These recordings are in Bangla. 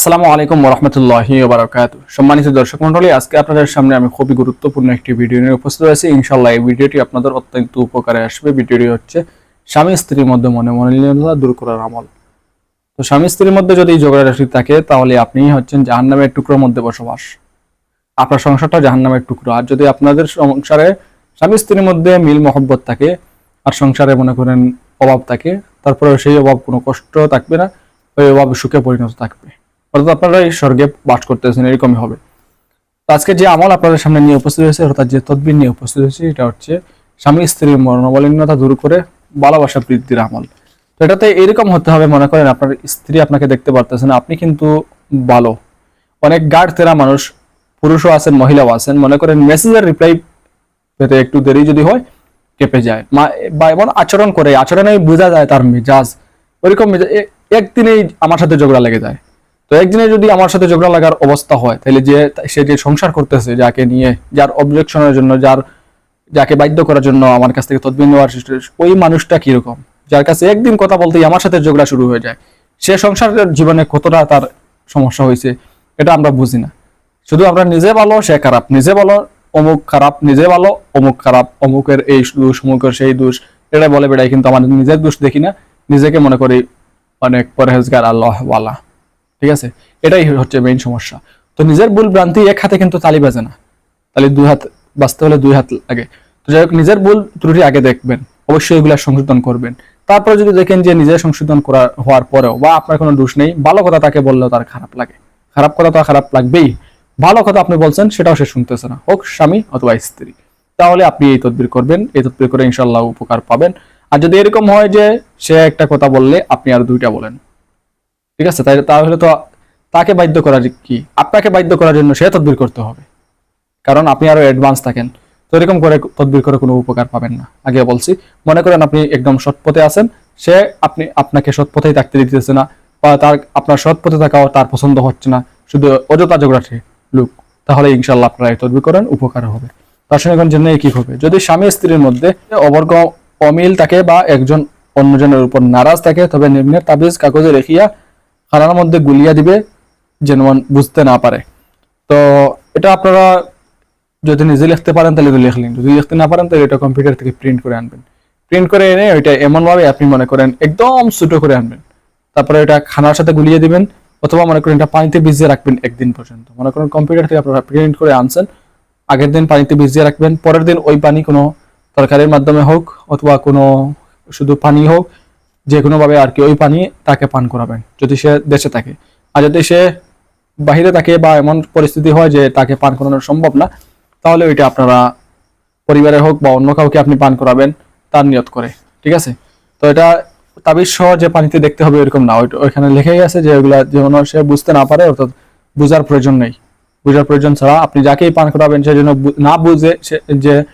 আসসালামু আলাইকুম রহমতুল্লাহি বারাকাতু সম্মানিত দর্শক মন্ডলী আজকে আপনাদের সামনে আমি খুবই গুরুত্বপূর্ণ একটি ভিডিও নিয়ে উপস্থিত আছি ইনশাল্লাহ এই ভিডিওটি আপনাদের অত্যন্ত উপকারে আসবে। ভিডিওটি হচ্ছে স্বামী স্ত্রীর মধ্যে মনে মলিনতা দূর করার আমল। তো স্বামী স্ত্রীর মধ্যে যদি ঝগড়াঝাটি থাকে, তাহলে আপনি হচ্ছেন জাহান্নামের টুকরোর মধ্যে বসবাস। আপনার সংসারটা জাহান্নামের টুকরো। আর যদি আপনাদের সংসারে স্বামী স্ত্রীর মধ্যে মিল মহব্বত থাকে, আর সংসারে মনে করেন অভাব থাকে তারপরে সেই অভাব কোনো কষ্ট থাকবে না, ওই অভাব সুখে পরিণত থাকবে। অর্থাৎ আপনারা এই স্বর্গে বাস করতেছেন, এরকমই হবে। আজকে যে আমল আপনাদের সামনে নিয়ে উপস্থিত হয়েছে, অর্থাৎ যে তদবির নিয়ে উপস্থিত হয়েছে, এটা হচ্ছে স্বামী স্ত্রীর মনোবলিন্যতা দূর করে ভালোবাসা বৃদ্ধির আমল। তো এটাতে এরকম হতে হবে, মনে করেন আপনার স্ত্রী আপনাকে দেখতে পারতেছে না, আপনি কিন্তু ভালো। অনেক গাঢ় তেরা মানুষ, পুরুষও আছেন, মহিলাও আছেন, মনে করেন মেসেজের রিপ্লাই পেতে একটু দেরি যদি হয়, কেঁপে যায়। মা, বা এমন আচরণ করে আচরণে বোঝা যায় তার মেজাজ, ওইরকম মেজাজ একদিনেই আমার সাথে ঝগড়া লেগে যায়। তো একদিনে যদি আমার সাথে ঝগড়া লাগার অবস্থা হয়, তাহলে যে সে যে সংসার করতেছে, যাকে নিয়ে যার অবজেকশনের জন্য, যার যাকে বাধ্য করার জন্য আমার কাছ থেকে তদবির নেওয়ার সৃষ্টি ওই মানুষটা কীরকম? যার কাছে একদিন কথা বলতেই আমার সাথে ঝগড়া শুরু হয়ে যায়। সে সংসারের জীবনে কতটা তার সমস্যা হয়েছে, এটা আমরা বুঝি না। শুধু আমরা নিজে ভালো, সে খারাপ। নিজে ভালো, অমুক খারাপ, নিজে ভালো, অমুক খারাপ, অমুকের এই দোষ, অমুকের সেই দোষ এটা বলে বেড়াই কিন্তু আমাদের নিজের দোষ দেখি না। নিজেকে মনে করি অনেক পরহেজগার আল্লাহ ওয়ালা ঠিক আছে? এটাই হচ্ছে মেইন সমস্যা। তো নিজের ভুল ভ্রান্তি এক হাতে কিন্তু তালি বাজে না। তাহলে দুই হাত, বাঁচতে হলে দুই হাত লাগে। তো যাই হোক, নিজের ভুল ত্রুটি আগে দেখবেন। অবশ্যই এগুলা সংশোধন করবেন। তারপরে যদি দেখেন যে নিজের সংশোধন করা, হওয়ার পরেও বা আপনার কোনো দোষ নেই, ভালো কথা তাকে বললেও তার খারাপ লাগে। খারাপ কথা তো খারাপ লাগবেই। ভালো কথা আপনি বলছেন, সেটাও সে শুনতেছে না। হোক, স্বামী অথবা স্ত্রী। তাহলে আপনি এই তদবির করবেন। এই তদবির করে ইনশাল্লাহ উপকার পাবেন। আর যদি এরকম হয় যে সে একটা কথা বললে, আপনি আর দুইটা বলেন। ঠিক আছে? তাই তাহলে তো তাকে বাধ্য করা যে কি? আপনাকে বাধ্য করার জন্য সে তদবির করতে হবে। কারণ আপনি আরও অ্যাডভান্স থাকেন। তো এরকম করে তদবির করে কোনো উপকার পাবেন না। আগে বলছি, মনে করেন আপনি একদম সৎ পথে আছেন, সে আপনি, আপনাকে সৎ পথেই থাকতে দিতেছে না বা তার, আপনার সৎ পথে থাকাও তার পছন্দ হচ্ছে না, শুধু অযথা ঝগড়াটে লোক। তাহলে ইনশাল্লাহ আপনারা এই তদবির করেন উপকার হবে। তার সঙ্গে এখন জন্য কি হবে? যদি স্বামী স্ত্রীর মধ্যে অবর্গ অমিল থাকে বা একজন অন্যজনের উপর নারাজ থাকে, তবে নিম্নে তাবিজ কাগজে রেখিয়া খানার মধ্যে গুলিয়া দিবে যেন বুঝতে না পারে। তো এটা আপনারা যদি নিজে লিখতে পারেন তাহলে তো লিখলেন। যদি লিখতে না পারেন তাহলে এটা কম্পিউটার থেকে প্রিন্ট করে আনবেন। প্রিন্ট করে এনে ওইটা এমনভাবে আপনি মনে করেন একদম ছোট করে আনবেন। তারপরে এটা খানার সাথে গুলিয়ে দিবেন অথবা মনে করেন এটা পানিতে ভিজিয়ে রাখবেন একদিন পর্যন্ত। মনে করেন কম্পিউটার থেকে আপনারা প্রিন্ট করে আনছেন, আগের দিন পানিতে ভিজিয়ে রাখবেন, পরের দিন ওই পানি কোনো তরকারির মাধ্যমে হোক অথবা কোনো শুধু পানি হোক যে কোনো ভাবে আর কি ওই পানি তাকে পান করাবেন, যদি সে দেশে থাকে। আর যদি সে বাহিরে থাকে বা এমন পরিস্থিতি হয় যে তাকে পান করানো সম্ভব না, তাহলে ওইটা আপনারা পরিবারে হোক বা অন্য কাউকে আপনি পান করাবেন, তার নিয়ত করে, ঠিক আছে? তো এটা তাবিজ সহ যে পানিতে দেখতে হবে এরকম না ওইখানে লেখেই আছে যে ওইগুলা যেন সে বুঝতে না পারে, অর্থাৎ বুঝার প্রয়োজন নেই। বুঝার প্রয়োজন ছাড়া আপনি যাকেই পান করাবেন, সে যেন বু- না বুঝে সে যে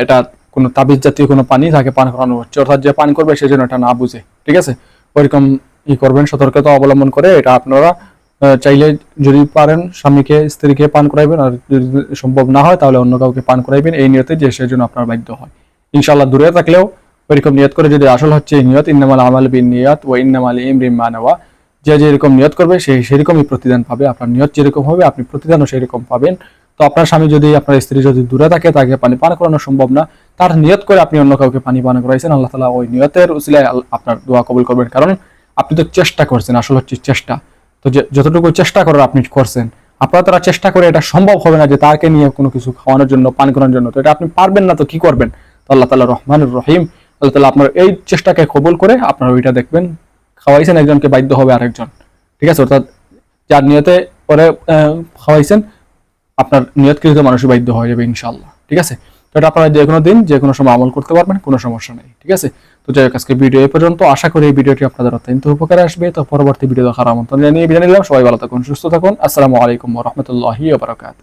এটা কোনো তাবিজ জাতীয় কোনো পানি তাকে পান করানো হচ্ছে। অর্থাৎ যে পান করবে সে যেন এটা না বুঝে, ঠিক আছে? ওইরকম ই করবেন, সতর্কতা অবলম্বন করে এটা আপনারা চাইলে যদি পারেন স্বামীকে, স্ত্রীকে পান করাইবেন, আর যদি সম্ভব না হয় তাহলে অন্য কাউকে পান করাইবেন, এই নিয়তে যে সে যেন আপনার বাধ্য হয়। ইনশাল্লাহ দূরে থাকলেও ওইরকম নিয়ত করে যদি আসল হচ্ছে এই নিয়ত, ইন্নামাল আমল বিন নিয়ত ও ইন্নামাল ইমরিম মানাওয়া যে যেরকম নিয়ত করবে সে সেরকমই প্রতিদান পাবে। আপনার নিয়ত যেরকম হবে, আপনি প্রতিদানও সেরকম পাবেন। তো আপনার স্বামী যদি আপনার স্ত্রী যদি দূরে থাকে, তাকে পানি পান করানো সম্ভব না। তার নিয়ত করে আপনি অন্য কাউকে পানি পান করাইছেন। আল্লাহ তালা ওই নিয়তের উসিলায় আল- আপনার দোয়া কবুল করবেন। কারণ আপনি তো চেষ্টা করছেন, আসল হচ্ছে চেষ্টা। তো যতটুকু চেষ্টা করার আপনি করছেন, আপনারা তারা চেষ্টা করে এটা সম্ভব হবে না যে তাকে নিয়ে কোনো কিছু খাওয়ানোর জন্য, পান করানোর জন্য। তো এটা আপনি পারবেন না, তো কি করবেন? তো আল্লাহ তালা রহমান রহিম, আল্লাহ তালা আপনার এই চেষ্টাকে কবুল করে আপনার ওইটা দেখবেন, খাওয়াইছেন একজনকে, বাধ্য হবে আরেকজন। ঠিক আছে? অর্থাৎ যার নিয়তে পরে খাওয়াইছেন আপনার নিয়তকৃত মানুষই বাধ্য হয়ে যাবে ইনশাল্লাহ ঠিক আছে? তো এটা আপনারা যে কোনো দিন যে কোনো সময় আমল করতে পারবেন, কোনো সমস্যা নেই, ঠিক আছে? তো যাই হোক আজকে ভিডিও এ পর্যন্ত। আশা করি এই ভিডিওটি আপনাদের অত্যন্ত উপকারে আসবে। তো পরবর্তী ভিডিও দেখার আমন্ত্রণ জানিয়ে বিদায় নিলাম। সবাই ভালো থাকুন, সুস্থ থাকুন। আসসালামু আলাইকুম রহমতুল্লাহি বারকাত